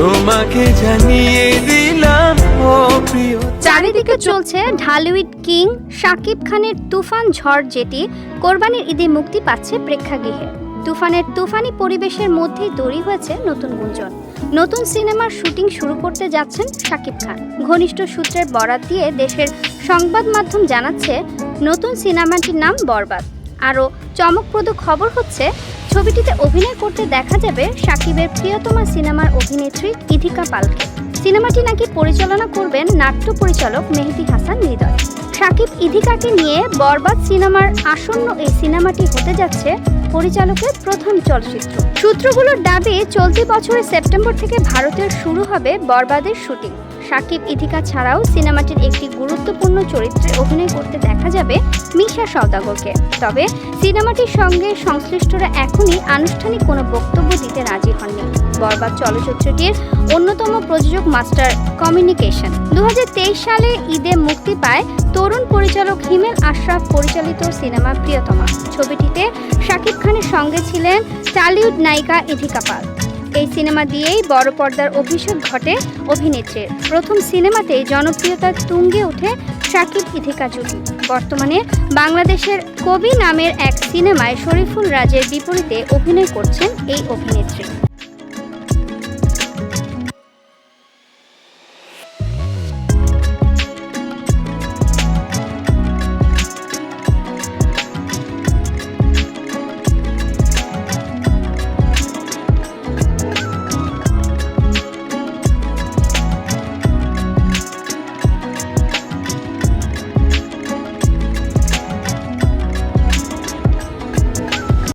তোমাকে জানিয়ে দিলাম, ও প্রিয়। চারিদিকে চলছে ঢালিউড কিং শাকিব খানের তুফান ঝড় যেটি কোরবানির ঈদে মুক্তি পাচ্ছে প্রেক্ষাগৃহে। তুফানের তুফানি পরিবেশের মধ্যেই তৈরি হয়েছে নতুন গুঞ্জন। নতুন সিনেমার শুটিং শুরু করতে যাচ্ছেন শাকিব খান। ঘনিষ্ঠ সূত্রের বরাত দিয়ে দেশের সংবাদ মাধ্যম জানাচ্ছে, নতুন সিনেমাটির নাম বরবাদ। আরও চমকপ্রদ খবর হচ্ছে, ছবিটিতে অভিনয় করতে দেখা যাবে সাকিবের প্রিয়তমা সিনেমার অভিনেত্রী ইধিকা পালকে। সিনেমাটি নাকি পরিচালনা করবেন নাট্য পরিচালক মেহেদি হাসান হৃদয়। সাকিব ইধিকাকে নিয়ে বরবাদ সিনেমার আসন্ন এই সিনেমাটি হতে যাচ্ছে পরিচালকের প্রথম চলচ্চিত্র। সূত্রগুলোর দাবি, চলতি বছরের সেপ্টেম্বর থেকে ভারতের শুরু হবে বরবাদের শুটিং। শাকিব ইথিকা ছাড়াও সিনেমাটির একটি গুরুত্বপূর্ণ চরিত্রে অভিনয় করতে দেখা যাবে মিশা সওদাগরকে। তবে সিনেমাটির সঙ্গে সংশ্লিষ্টরা এখনই আনুষ্ঠানিক কোনো বক্তব্য দিতে রাজি হননি। বরবাদ চলচ্চিত্রটির অন্যতম প্রযোজক মাস্টার কমিউনিকেশন। দু হাজার তেইশ সালে ঈদে মুক্তি পায় তরুণ পরিচালক হিমেল আশরাফ পরিচালিত সিনেমা প্রিয়তমা। ছবিটিতে শাকিব খানের সঙ্গে ছিলেন টালিউড নায়িকা ইথিকা পাল। এই সিনেমা দিয়েই বড় পর্দার অভিষেক ঘটে অভিনেত্রীর প্রথম সিনেমাতেই জনপ্রিয়তার তুঙ্গে ওঠে শাকিব ইথিকা জুটি বর্তমানে বাংলাদেশের কবি নামের এক সিনেমায় শরীফুল রাজের বিপরীতে অভিনয় করছেন এই অভিনেত্রী।